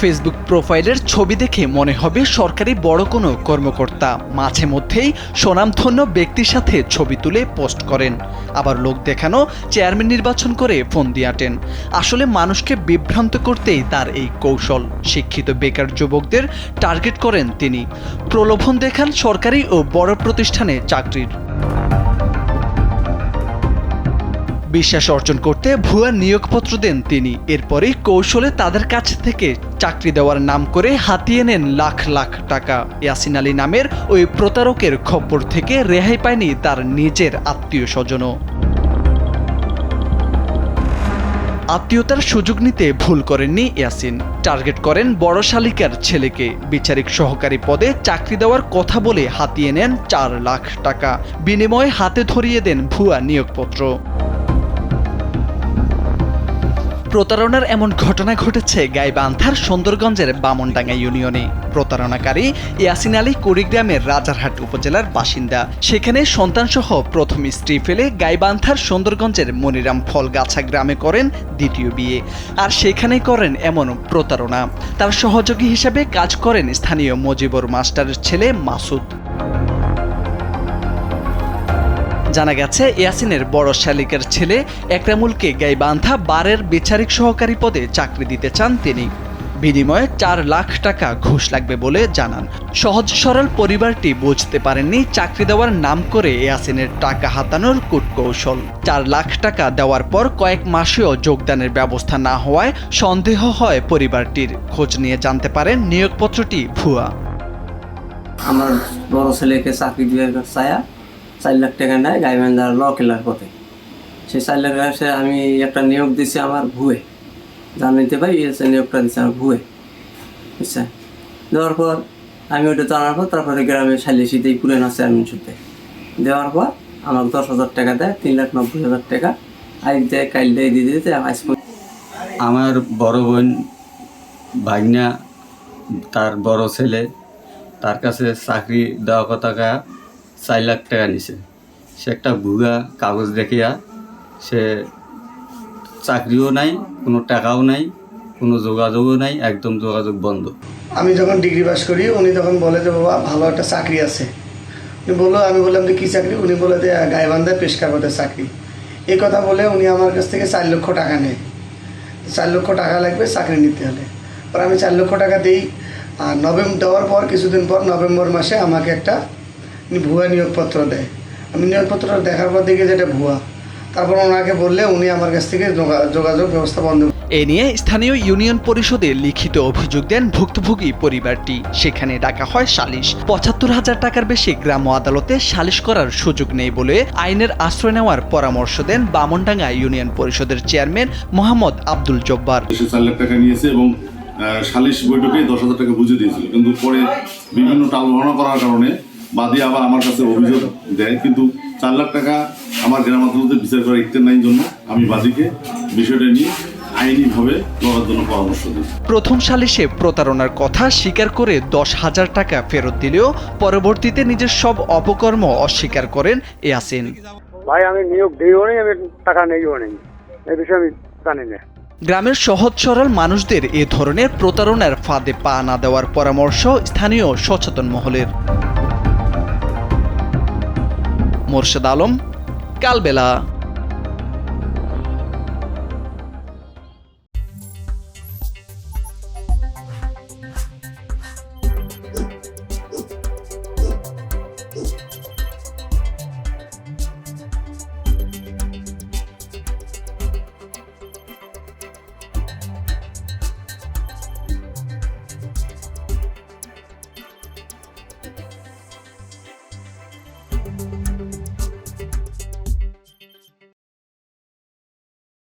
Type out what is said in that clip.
Facebook প্রোফাইলের ছবি দেখে মনে হবে সরকারি বড় কোনো কর্মকর্তা। মাঝে মধ্যেই স্বনামধন্য ব্যক্তির সাথে ছবি তুলে পোস্ট করেন। আবার লোক দেখানো, চেয়ারম্যান নির্বাচন করে ফোন দিয়াটেন আসলে মানুষকে বিভ্রান্ত করতেই তার এই কৌশল। শিক্ষিত বেকার যুবকদের টার্গেট করেন তিনি। প্রলোভন দেখান সরকারি ও বড় প্রতিষ্ঠানে চাকরির। বিশ্বাস অর্জন করতে ভুয়া নিয়োগপত্র দেন তিনি। এরপরেই কৌশলে তাদের কাছ থেকে চাকরি দেওয়ার নাম করে হাতিয়ে নেন লাখ লাখ টাকা। ইয়াসিন আলী নামের ওই প্রতারকের খপ্পর থেকে রেহাই পায়নি তার নিজের আত্মীয় স্বজনও আত্মীয়তার সুযোগ নিতে ভুল করেননি ইয়াসিন। টার্গেট করেন বড় শালিকার ছেলেকে। বিচারিক সহকারী পদে চাকরি দেওয়ার কথা বলে হাতিয়ে নেন চার লাখ টাকা। বিনিময়ে হাতে ধরিয়ে দেন ভুয়া নিয়োগপত্র। প্রতারণার এমন ঘটনা ঘটেছে গাইবান্ধার সুন্দরগঞ্জের বামনডাঙ্গা ইউনিয়নে। প্রতারণাকারী ইয়াসিন আলী কুড়িগ্রামের রাজারহাট উপজেলার বাসিন্দা। সেখানে সন্তানসহ প্রথম স্ত্রী ফেলে গাইবান্ধার সুন্দরগঞ্জের মনিরাম ফলগাছা গ্রামে করেন দ্বিতীয় বিয়ে। আর সেখানে করেন এমন প্রতারণা। তার সহযোগী হিসেবে কাজ করেন স্থানীয় মজিবর মাস্টারের ছেলে মাসুদ। জানা গেছে, ইয়াসিনের বড় শালিকের ছেলে একরামুলকে গাইবান্ধা বারের বিচারিক সহকারী পদে চাকরি দিতে চান তিনি। বিনিময়ে চার লাখ টাকা ঘুষ লাগবে বলে জানান। সহজ সরল পরিবারটি বুঝতে পারেননি চাকরি দেওয়ার নাম করে ইয়াসিনের টাকা হাতানোর কূটকৌশল। চার লাখ টাকা দেওয়ার পর কয়েক মাসেও যোগদানের ব্যবস্থা না হওয়ায় সন্দেহ হয় পরিবারটির। খোঁজ নিয়ে জানতে পারেন নিয়োগপত্রটি ভুয়া। আমার বড় ছেলেকে চাকরি দিয়ে চার লাখ টাকা নেয় গাইবান্ধার ল কেলার পথে। সেই চার লাখ টাকা আমি একটা নিয়োগ দিছি আমার ভুয়ে। জানাইতে পারি সে নিয়োগটা দিচ্ছে আমার ভুয়ে। বুঝছে দেওয়ার পর আমি ওটা জানার পর তারপরে গ্রামে সালিশিতেই পুরেন আছে আমি সুতে দেওয়ার পর আমাকে দশ হাজার টাকা দেয়, তিন লাখ নব্বই হাজার টাকা। আজ দেয়, কাল দেয়, দিয়ে দিতে আমার বড় বোন ভাগনা, তার বড় ছেলে, তার কাছে চাকরি দেওয়া কথা চার লাখ টাকা নিছে। সে একটা ভুয়া কাগজ দেখিয়া সে চাকরিও নাই, কোনো টাকাও নাই, কোনো যোগাযোগও নাই, একদম যোগাযোগ বন্ধ। আমি যখন ডিগ্রি পাস করি, উনি তখন বলে যে, বাবা, ভালো একটা চাকরি আছে। উনি বলল, আমি বললাম যে, কী চাকরি? উনি বলে যে, গাইবান্ধায় পথের চাকরি। এই কথা বলে উনি আমার কাছ থেকে চার লক্ষ টাকা নেয়। চার লক্ষ টাকা লাগবে চাকরি নিতে হলে। পর আমি চার লক্ষ টাকা দিই, আর নভেম্বর, দেওয়ার পর, কিছুদিন পর নভেম্বর মাসে আমাকে একটা ভুয়া নিয়োগপত্র দেয়। আমি নিয়োগপত্র দেখার পর দেখি যেটা ভুয়া। তারপর ওনাকে বললে উনি আমার কাছ থেকে যোগা- যোগাযোগ ব্যবস্থা বন্ধ এ নিয়ে স্থানীয় ইউনিয়ন পরিষদে লিখিত অভিযোগ দেন ভুক্তভোগী পরিবারটি। সেখানে ডাকা হয় সালিশ। পঁচাত্তর হাজার টাকার বেশি গ্রাম্য আদালতে সালিশ করার সুযোগ নেই বলে আইনের আশ্রয় নেওয়ার পরামর্শ দেন বামনডাঙ্গা ইউনিয়ন পরিষদের চেয়ারম্যান মোহাম্মদ আব্দুল জব্বার। চার লাখ টাকা নিয়েছে এবং সালিশ বৈঠকে দশ হাজার টাকা বুঝে দিয়েছিল। কিন্তু পরে বিভিন্ন টালবাহনা করার কারণে বাদী আবার আমার কাছে অভিযোগ দেয় কিন্তু চার লাখ টাকা আমার গ্রাম আদালতে বিচার করার ইচ্ছা নাই জন্য আমি বাদীকে বিষয়টা নিয়ে আইনিভাবে লড়ার জন্য পরামর্শ দিই। প্রথম সালিশে প্রতারণার কথা স্বীকার করে দশ হাজার টাকা ফেরত দিলেও পরবর্তীতে নিজের সব অপকর্ম অস্বীকার করেন ইয়াসিন। ভাই আমি নিয়োগ দিইও নেই আমি টাকা নেইও নেই। এই বিষয়ে আমি জানি না। গ্রামের সহজ সরল মানুষদের এ ধরনের প্রতারণার ফাঁদে পা না দেওয়ার পরামর্শ স্থানীয় সচেতন মহলের। মোর্শেদ আলম কালবেলা।